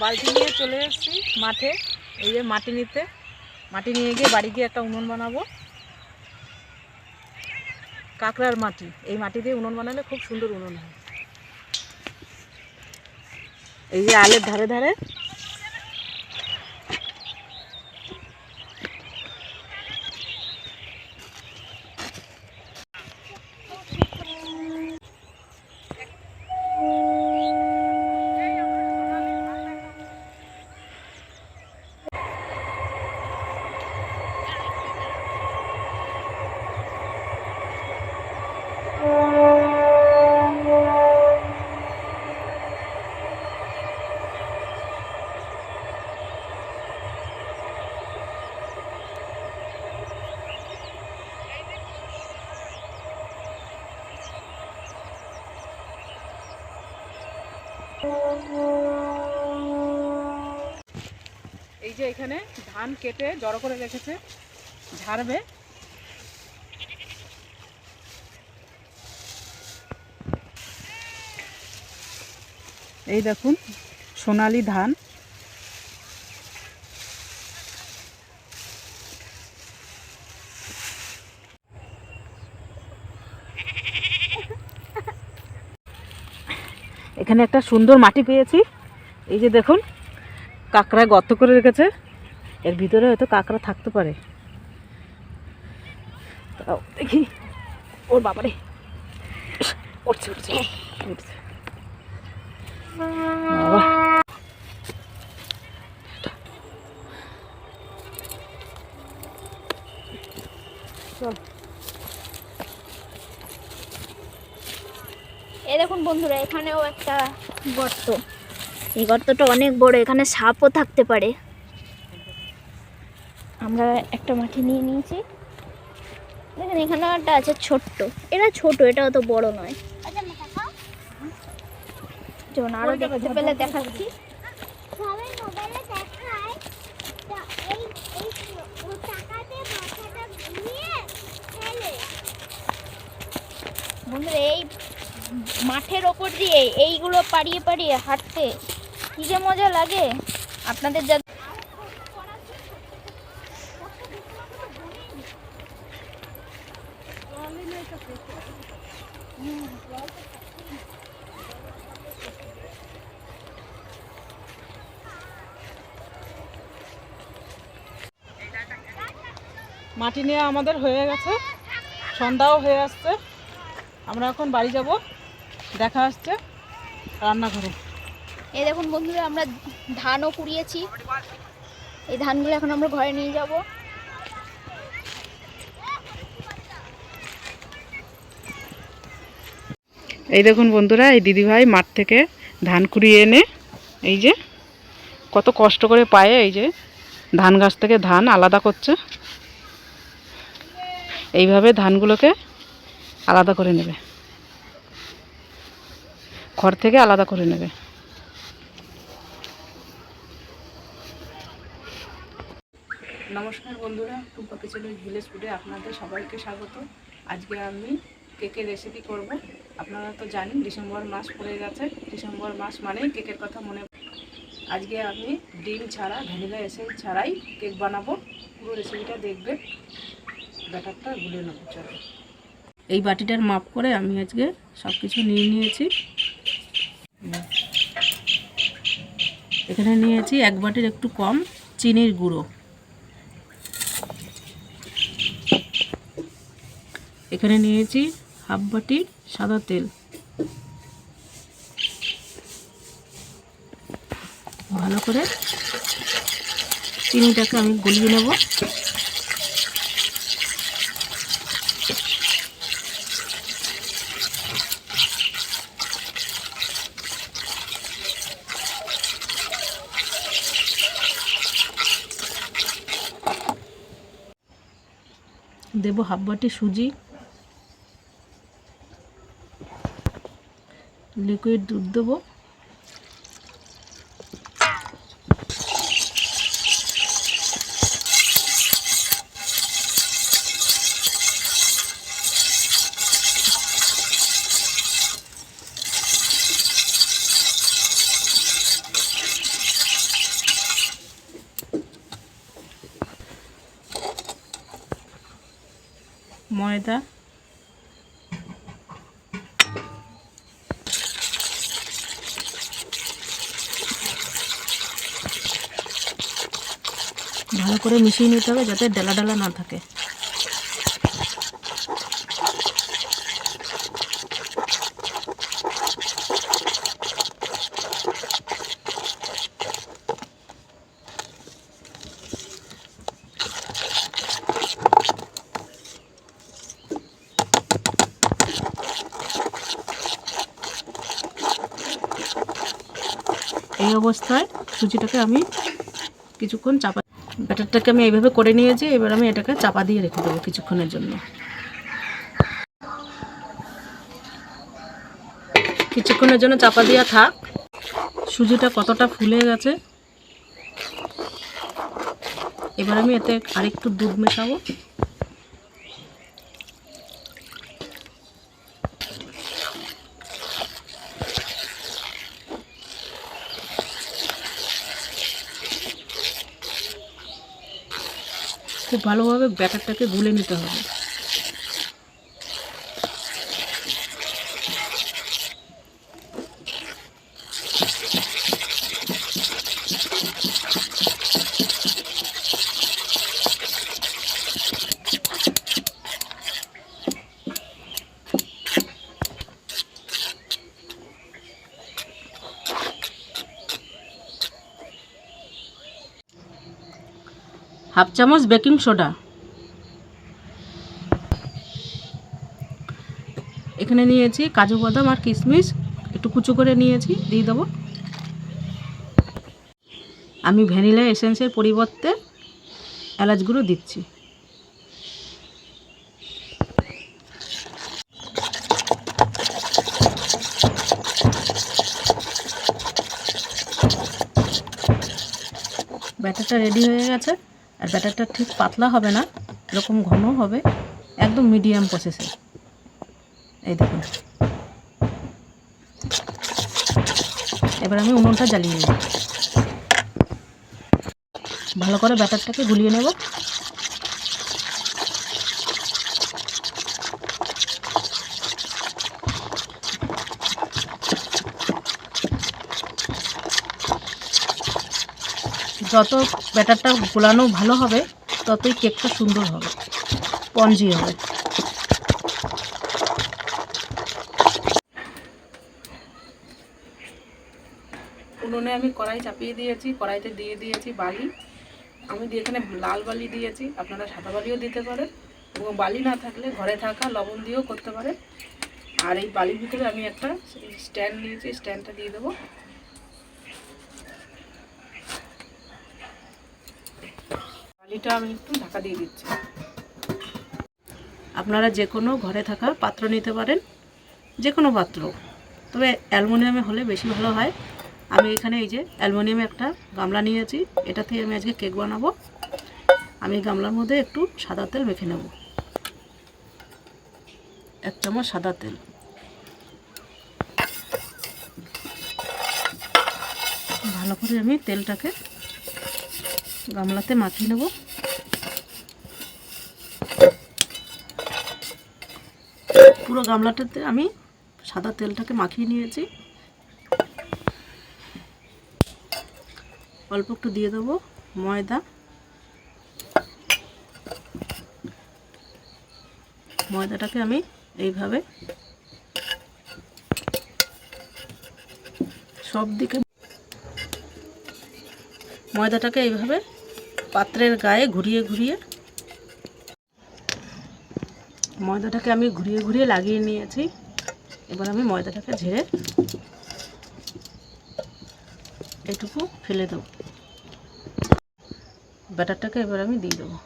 বালতি নিয়ে চলে এসেছি মাঠে। এই যে মাটি নিতে। মাটি নিয়ে গিয়ে বাড়ি গিয়ে একটা উনুন বানাবো। কাঁকড়ার মাটি। এই মাটি দিয়ে উনুন বানালে খুব সুন্দর উনুন হয়। এই যে আলের ধারে ধারে এই যে এখানে ধান কেটে জড়ো করে রেখেছে ঝাড়বে। এই দেখুন সোনালি ধান। এখানে একটা সুন্দর মাটি পেয়েছি। এই যে দেখুন, কাঁকড়া গর্ত করে রেখেছে। এর ভিতরে হয়তো কাঁকড়া থাকতে পারে। দেখি। ওর বাবারে উঠছে উঠছে উঠছে। চল। দেখুন বন্ধুরা এখানেও একটা গর্ত। এই গর্তটা অনেক বড় এখানে সাপও থাকতে পারে। আমরা একটা মাটি নিয়ে নিয়েছি। দেখেন এখানে একটা আছে ছোট্ট। এটা ছোট এটা অত বড় নয়। যেমন আরও দেখতে পেলে দেখাচ্ছি। বন্ধুরা এই মাঠের ওপর দিয়ে এইগুলো পাড়িয়ে পাড়িয়ে হাঁটতে কী যে মজা লাগে। আপনাদের যা মাটি নিয়ে আমাদের হয়ে গেছে, সন্ধ্যাও হয়ে আসছে। আমরা এখন বাড়ি যাব। দেখা হচ্ছে রান্নাঘরে। এই দেখুন বন্ধুরা আমরা ধানও কুড়িয়েছি। এই ধানগুলো এখন আমরা ঘরে নিয়ে যাব। এই দেখুন বন্ধুরা এই দিদিভাই মাঠ থেকে ধান কুড়িয়ে এনে এই যে কত কষ্ট করে পায়ে এই যে ধান গাছ থেকে ধান আলাদা করছে। এইভাবে ধানগুলোকে আলাদা করে নেবে। খড় থেকে আলাদা করে নেবে। নমস্কার বন্ধুরা টুম্পা কিচেনের ভিলেজ ফুডে আপনাদের সবাইকে স্বাগত। আজকে আমি কেকের রেসিপি করব। আপনারা তো জানেন, ডিসেম্বর মাস পড়ে গেছে। ডিসেম্বর মাস মানেই কেকের কথা মনে আজকে আমি ডিম ছাড়া, ভ্যানিলা এসেন্স ছাড়াই কেক বানাবো। পুরো রেসিপিটা দেখবেন। ব্যাটারটা গুলে নেব, চলো। এই বাটিটার মাপ করে আমি আজকে সব কিছু নিয়ে নিয়েছি। এখানে নিয়েছি এক বাটির একটু কম চিনির গুঁড়ো। এখানে নিয়েছি হাফ বাটি সাদা তেল। ভালো করে চিনিটাকে আমি গলিয়ে নেব। দেব হাফ বাটি সুজি। লিকুইড দুধ দেবো। ময়দা। ভালো করে মিশিয়ে নিতে হবে যাতে ডালা ডালা না থাকে। এই অবস্থায় সুজিটাকে আমি কিছুক্ষণ চাপা ব্যাটারটাকে আমি এইভাবে করে নিয়েছি, এবার আমি এটাকে চাপা দিয়ে রেখে দেবো কিছুক্ষণের জন্য। কিছুক্ষণের জন্য চাপা দেওয়া থাক। সুজিটা কতটা ফুলে গেছে। এবার আমি এতে আরেকটু দুধ মেশাবো। ভালোভাবে ব্যাটারটাকে গুলে নিতে হবে। হাফ চামচ বেকিং সোডা। এখানে নিয়েছি কাজু বাদাম আর কিশমিশ। একটু কুচো করে নিয়েছি, দিয়ে দেবো। আমি ভ্যানিলা এসেন্সের পরিবর্তে এলাচ গুঁড়ো দিচ্ছি। ব্যাটারটা রেডি হয়ে গেছে। আর ব্যাটারটা ঠিক পাতলা হবে না, এরকম ঘন হবে, একদম মিডিয়াম প্রসেসে এই দেখুন। এবার আমি উনুনটা জ্বালিয়ে নেব। ভালো করে ব্যাটারটাকে গুলিয়ে নেব। যত ব্যাটারটা গোলানো ভালো হবে, ততই কেকটা সুন্দর হবে। পঞ্জি হবে। উনুনে আমি কড়াই চাপিয়ে দিয়েছি, কড়াইতে দিয়ে দিয়েছি বালি। আমি দিয়ে এখানে লাল বালি দিয়েছি, আপনারা সাদা বালিও দিতে পারেন এবং বালি না থাকলে ঘরে থাকা লবণ দিয়েও করতে পারেন। আর এই বালির ভিতরে আমি একটা স্ট্যান্ড নিয়েছি, স্ট্যান্ডটা দিয়ে দেবো। বালিটা আমি একটু ঢাকা দিয়ে দিচ্ছি। আপনারা যে কোনো ঘরে থাকা পাত্র নিতে পারেন, যে কোনো পাত্র। তবে অ্যালুমিনিয়ামে হলে বেশি ভালো হয়। আমি এখানে এই যে অ্যালুমিনিয়ামে একটা গামলা নিয়েছি এটা থেকে আমি আজকে কেক বানাবো। আমি গামলার মধ্যে একটু সাদা তেল মেখে নেব। এক চামচ সাদা তেল। ভালো করে আমি তেলটাকে গামলাতে মাখিয়ে নেব। পুরো গামলাটাতে আমি সাদা তেলটাকে মাখিয়ে নিয়েছি। অল্প একটু দিয়ে দেবো ময়দা। ময়দাটাকে আমি এইভাবে সব দিকে ময়দাটাকে এইভাবে পাত্রের গায়ে ঘুরিয়ে ঘুরিয়ে ময়দাটাকে আমি ঘুরিয়ে ঘুরিয়ে লাগিয়ে নিয়েছি। এবার আমি ময়দাটাকে ঝেড়ে এটুকু ফেলে দেবো। ব্যাটারটাকে এবার আমি দিয়ে দেবো।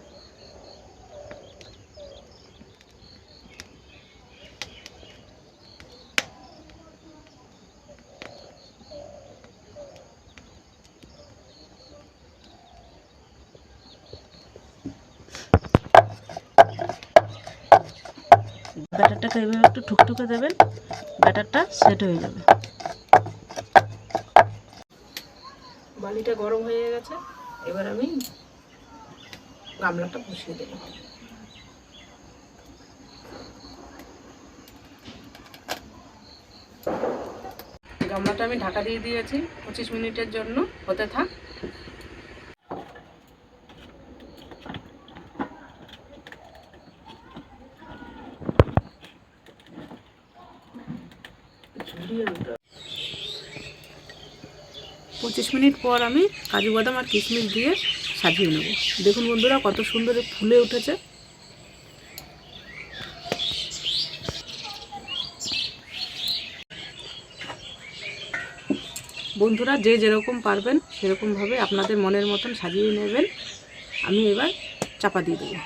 ব্যাটারটাকে এইভাবে একটু ঠুকঠুকে দেবেন, ব্যাটারটা সেট হয়ে যাবে। বালিটা গরম হয়ে গেছে, এবার আমি গামলাটা বসিয়ে দেব। গামলাটা আমি ঢাকা দিয়ে দিয়েছি, পঁচিশ মিনিটের জন্য, হতে থাক। পঁচিশ মিনিট পর আমি কাজু বাদাম আর কিশমিশ দিয়ে সাজিয়ে নেব। দেখুন বন্ধুরা, কত সুন্দর ফুলে উঠেছে। বন্ধুরা, যে যেরকম পারবেন সেরকমভাবে আপনাদের মনের মতন সাজিয়ে নেবেন। আমি এবার চাপা দিয়ে দেবো।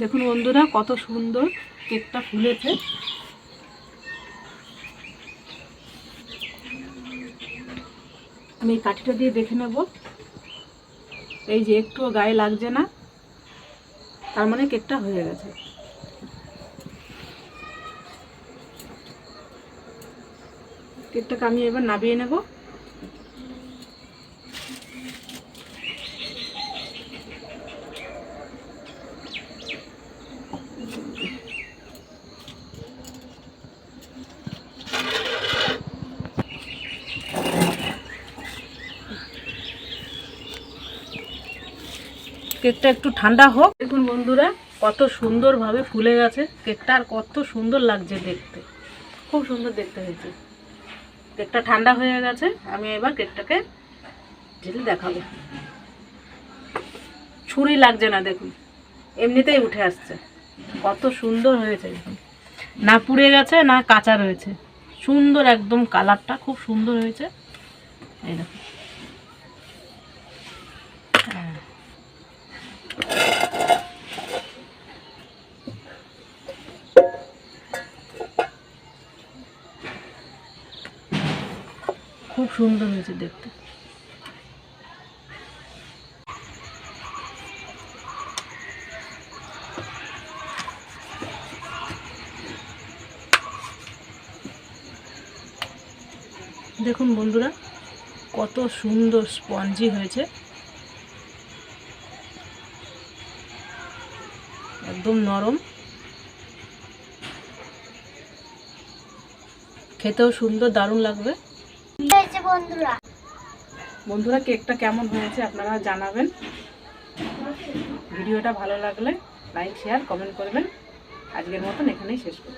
দেখুন বন্ধুরা, কত সুন্দর কেকটা ফুলেছে। আমি কাঠিটা দিয়ে দেখে নেব। এই যে একটুও গায়ে লাগছে না, তার মানে কেকটা হয়ে গেছে। কেকটাকে আমি এবার নাবিয়ে নেব। কেকটা একটু ঠান্ডা হোক। দেখুন বন্ধুরা, কত সুন্দরভাবে ফুলে গেছে কেকটা, আর কত সুন্দর লাগছে দেখতে। খুব সুন্দর দেখতে হয়েছে। কেকটা ঠান্ডা হয়ে গেছে, আমি এবার কেকটাকে ঢেলে দেখাবো। ছুরি লাগছে না, দেখুন। এমনিতেই উঠে আসছে। কত সুন্দর হয়েছে না পুড়ে গেছে, না কাঁচা রয়েছে। সুন্দর একদম কালারটা খুব সুন্দর হয়েছে। এই দেখুন। খুব সুন্দর হয়েছে দেখতে। দেখুন বন্ধুরা, কত সুন্দর স্পঞ্জি হয়েছে। একদম নরম। খেতেও সুন্দর, দারুণ লাগবে। হয়েছে বন্ধুরা। বন্ধুরা, কেকটা কেমন হয়েছে আপনারা জানাবেন। ভিডিওটা ভালো লাগলে লাইক, শেয়ার, কমেন্ট করবেন। আজকের মতন এখানেই শেষ করছি।